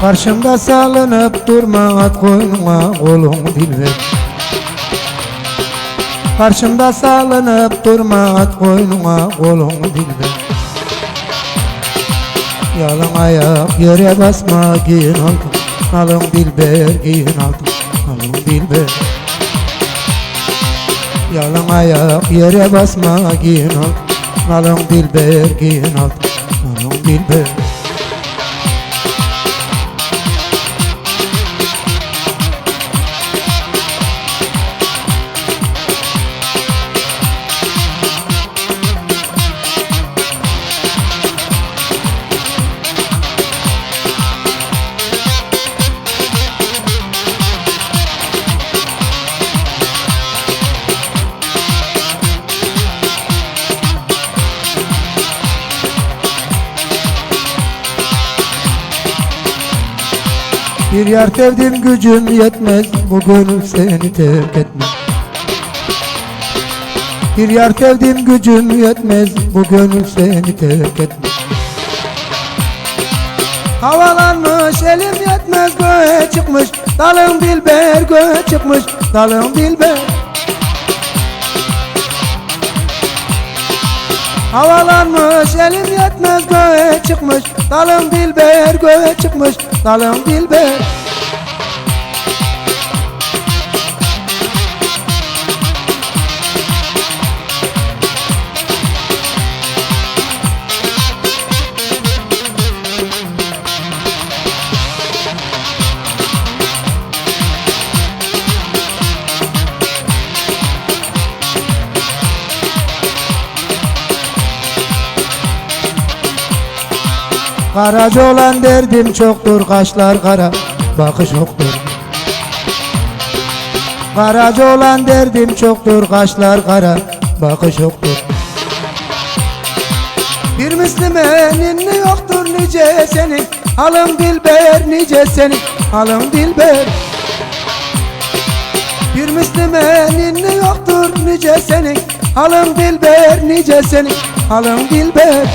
Karşımda salınıp durma at koynuma kolun dilber Karşımda salınıp durma at koynuma kolun dilber Yalın ayak yere basma giyin altın Alın dilber giyin altın Alın dilber Yalın ayak yere basma giyin altın Alın dilber giyin altın Alın dilber Bir yer sevdim gücüm yetmez. Bu gönül seni terk etmez Bir yer sevdim gücüm yetmez. Bu gönül seni terk etmez Havalanmış elim yetmez. Göğe çıkmış. Dalın bilber göğe çıkmış. Dalın bilber Havalanmış elim yetmez göğe çıkmış. Dalın bilber göğe çıkmış. Dalın bilber Karaca olan derdim çoktur kaşlar kara bakış yoktur Karaca olan derdim çoktur kaşlar kara bakış yoktur Bir Müslümanın yoktur nice senin Alın dilber nice senin Alın dilber. Bir Müslümanın yoktur nice senin Alın dilber nice senin Alın dilber